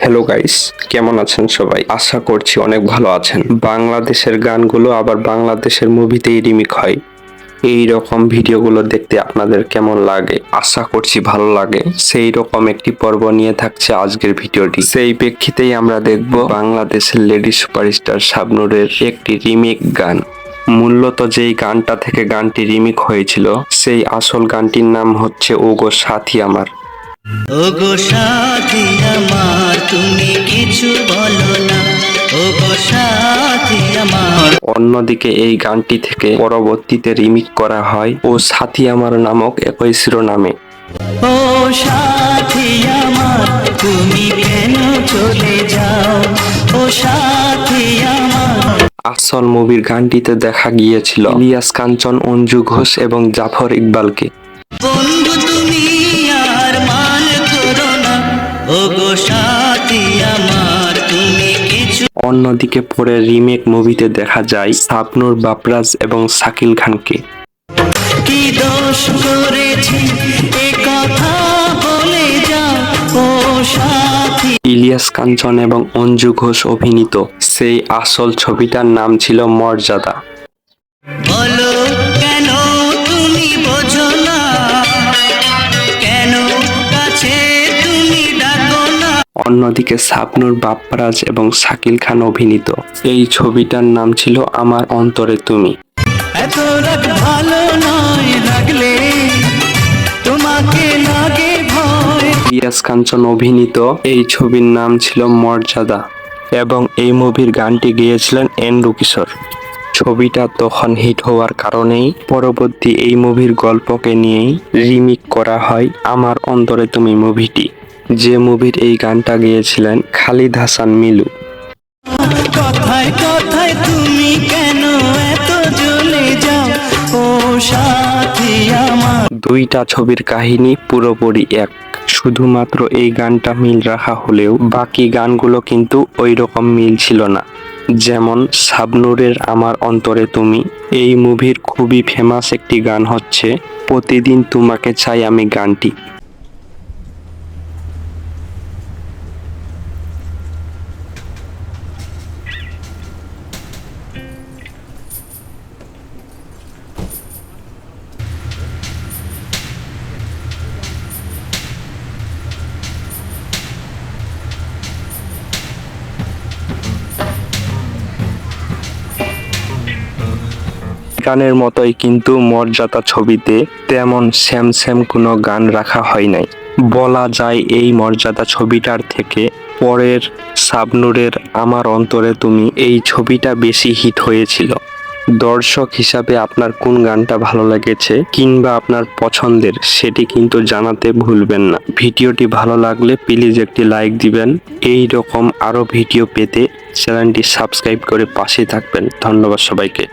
Hello guys কেমন আছেন সবাই? আশা করছি অনেক ভালো আছেন। বাংলাদেশের গানগুলো আবার বাংলাদেশের মুভিতেই রিমিক হয়। এই রকম ভিডিওগুলো দেখতে আপনাদের কেমন লাগে? আশা করছি ভালো লাগে। সেই রকম একটি পর্ব নিয়ে থাকছে আজকের ভিডিওটি। সেই প্রেক্ষিতেই আমরা দেখব বাংলাদেশের লেডি সুপারস্টার শাবনুরের একটি রিমেক গান। মূলত যেই গানটা থেকে গানটি রিমিক হয়েছিল, সেই আসল গানটির নাম হচ্ছে ওগো সাথী আমার। ওগো সাথী আমার। তুমি কিছু বলো না। ওগো সাথী আমার। অন্যদিকে এই গানটি থেকে পরবর্তীতে রিমিক করা হয় ও সাথী আমার নামক একই শিরোনামে। ও সাথী আমার তুমি কেন চলে যাও? ও সাথী আমার। আসল মুভির গানটিতে দেখা গিয়েছিল ইলিয়াস কাঞ্চন অঞ্জু ঘোষ এবং জাফর ইকবালকে। বন্ধু তুমি আর মান করো না। সাথী আমার তুমি কিছু অন্যদিকে পরে রিমেক মুভিতে দেখা যায় শাবনুর বাপরাজ এবং শাকিল খানকে। কি দোষ করেছি? এ কথা বলে যাও ও সাথী। ইলিয়াস কাঞ্চন এবং অঞ্জু ঘোষ অভিনীত সেই আসল ছবিটার নাম ছিল মর্যাদা। বলো অন্যদিকে শাবনুর বাপ্পারাজ এবং শাকিল খান অভিনীত। এই ছবিটার নাম ছিল আমার অন্তরে তুমি এত রাগ ভালো নয় লাগলে তোমাকে লাগে ভয়। ইলিয়াস কাঞ্চন অভিনীত এই ছবির নাম ছিল মর্যাদা এবং এই মুভির গানটি গেয়েছিলেন এন্ড্রু কিশোর। ছবিটা তখন হিট হওয়ার কারণেই পরবর্তী এই মুভির গল্পকে নিয়েই রিমিক করা হয় আমার অন্তরে তুমি মুভিটি। যে মুভির এই গানটা গেয়েছিলেন খালিদ হাসান মিলু। কথায় কথায় তুমি কেন এত জ্বলে যাও? ও সাথী আমার। দুইটা ছবির কাহিনী পুরোপুরি এক। শুধুমাত্র এই গানটা মিল রাখা হলেও বাকি গানগুলো কিন্তু ওই রকম মিল ছিল না। যেমন শাবনুরের আমার অন্তরে তুমি। এই মুভির খুবই ফেমাস একটি গান হচ্ছে প্রতিদিন তোমাকে চাই আমি গানটি। গানের মতোই কিন্তু মর্যাদা ছবিতে তেমন স্যাম স্যাম কোনো গান রাখা হয় নাই। বলা যায় এই মর্যাদা ছবিটার থেকে পরের শাবনুরের আমার অন্তরে তুমি এই ছবিটা বেশি হিট হয়েছিল। দর্শক হিসাবে আপনার কোন গানটা ভালো লেগেছে কিংবা আপনার পছন্দের সেটি কিন্তু জানাতে ভুলবেন না। ভিডিওটি ভালো লাগলে প্লিজ একটি লাইক দিবেন। এই রকম আরও ভিডিও পেতে চ্যানেলটি সাবস্ক্রাইব করে পাশে থাকবেন। ধন্যবাদ সবাইকে।